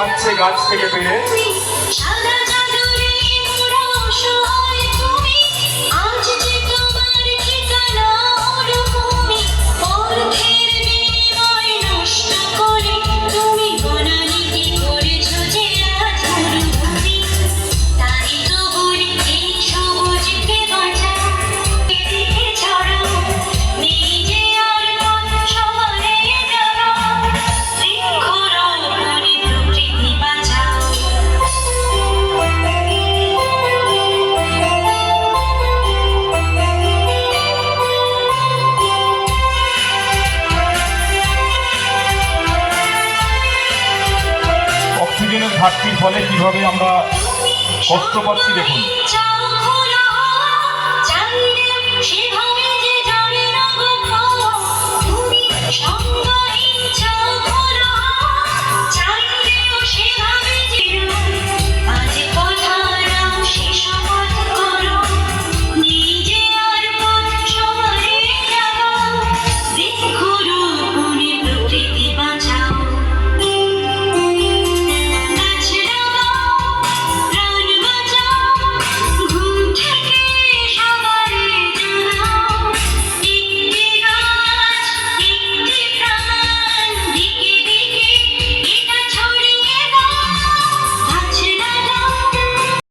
খাচ্ছে গাছ থেকে পেরে ঘাটতির ফলে কীভাবে আমরা কষ্ট পাচ্ছি দেখুন।